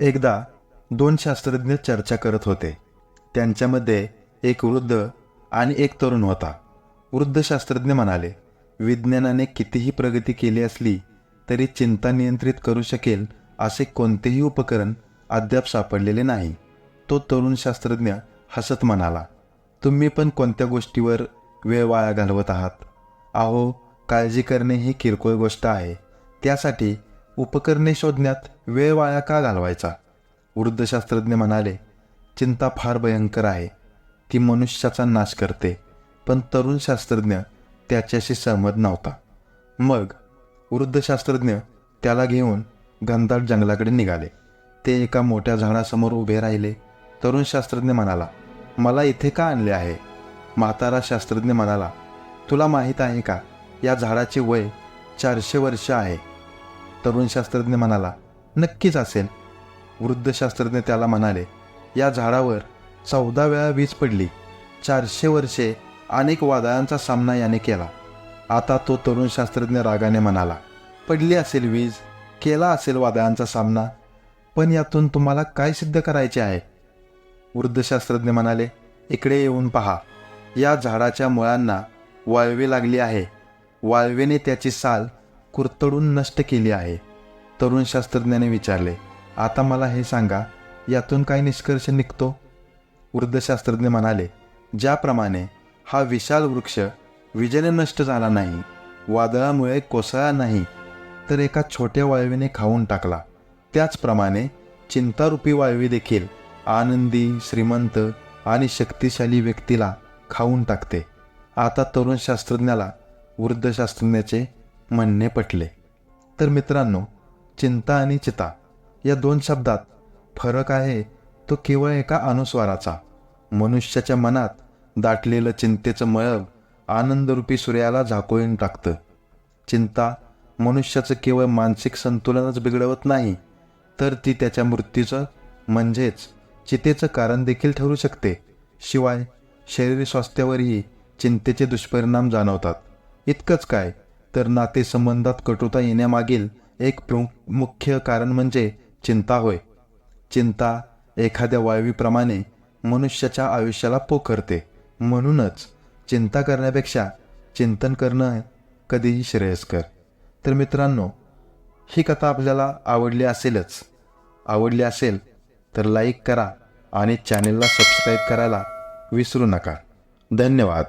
एकदा दोन शास्त्रज्ञ चर्चा करत होते. त्यांच्यामध्ये एक वृद्ध आणि एक तरुण होता. वृद्ध शास्त्रज्ञ म्हणाले विज्ञानाने कितीही प्रगती केली असली तरी चिंता नियंत्रित करू शकेल असे कोणतेही उपकरण अद्याप सापडलेले नाही. तो तरुण शास्त्रज्ञ हसत म्हणाला तुम्ही पण कोणत्या गोष्टीवर वेळ वाया घालवत आहात? अहो काळजी करणे ही किरकोळ गोष्ट आहे. त्यासाठी उपकरणे शोधण्यात वेळ वाया का घालवायचा? वृद्ध शास्त्रज्ञ म्हणाले चिंता फार भयंकर आहे. ती मनुष्याचा नाश करते. पण तरुण शास्त्रज्ञ त्याच्याशी सहमत नव्हता. मग वृद्ध शास्त्रज्ञ त्याला घेऊन घनदाट जंगलाकडे निघाले. ते एका मोठ्या झाडासमोर उभे राहिले. तरुण शास्त्रज्ञ म्हणाला मला इथे का आणले आहे? म्हातारा शास्त्रज्ञ म्हणाला तुला माहीत आहे का या झाडाचे वय चारशे वर्ष आहे. तरुण शास्त्रज्ञ म्हणाला नक्कीच असेल. वृद्ध शास्त्रज्ञ त्याला म्हणाले या झाडावर चौदा वेळा वीज पडली. चारशे वर्षे अनेक वादळांचा सामना याने केला. आता तो तरुण शास्त्रज्ञ रागाने म्हणाला पडली असेल वीज केला असेल वादळांचा सामना पण यातून तुम्हाला काय सिद्ध करायचे आहे? वृद्ध शास्त्रज्ञ म्हणाले इकडे येऊन पहा. या झाडाच्या मुळांना वाळवी लागली आहे. वाळवेने त्याची साल कुरतडून नष्ट केली आहे. तरुण शास्त्रज्ञाने विचारले आता मला हे सांगा यातून काय निष्कर्ष निघतो? वृद्ध शास्त्रज्ञ म्हणाले ज्याप्रमाणे हा विशाल वृक्ष विजेने नष्ट झाला नाही वादळामुळे कोसळला नाही तर एका छोट्या वाळवीने खाऊन टाकला. त्याचप्रमाणे चिंतारूपी वाळवी देखील आनंदी श्रीमंत आणि शक्तिशाली व्यक्तीला खाऊन टाकते. आता तरुण शास्त्रज्ञाला वृद्ध शास्त्रज्ञाचे म्हणणे पटले. तर मित्रांनो चिंता आणि चिता या दोन शब्दात फरक आहे तो केवळ एका अनुस्वाराचा. मनुष्याच्या मनात दाटलेलं चिंतेचं मळब आनंदरूपी सूर्याला झाकोळून टाकतं. चिंता मनुष्याचं केवळ मानसिक संतुलनच बिघडवत नाही तर ती त्याच्या मृत्यूचं म्हणजेच चितेचं कारण देखील ठरू शकते. शिवाय शरीर स्वास्थ्यावरही चिंतेचे दुष्परिणाम जाणवतात. इतकंच काय तर नातेसंबंधात कटुता येण्यामागील एक प्रमुख मुख्य कारण म्हणजे चिंता होय. चिंता एखाद्या वायवीप्रमाणे मनुष्याच्या आयुष्याला पोखरते. म्हणूनच चिंता करण्यापेक्षा चिंतन करणं कधीही श्रेयस्कर. तर मित्रांनो ही कथा आपल्याला आवडली असेलच. आवडली असेल तर लाईक करा आणि चॅनेलला सबस्क्राईब करायला विसरू नका. धन्यवाद.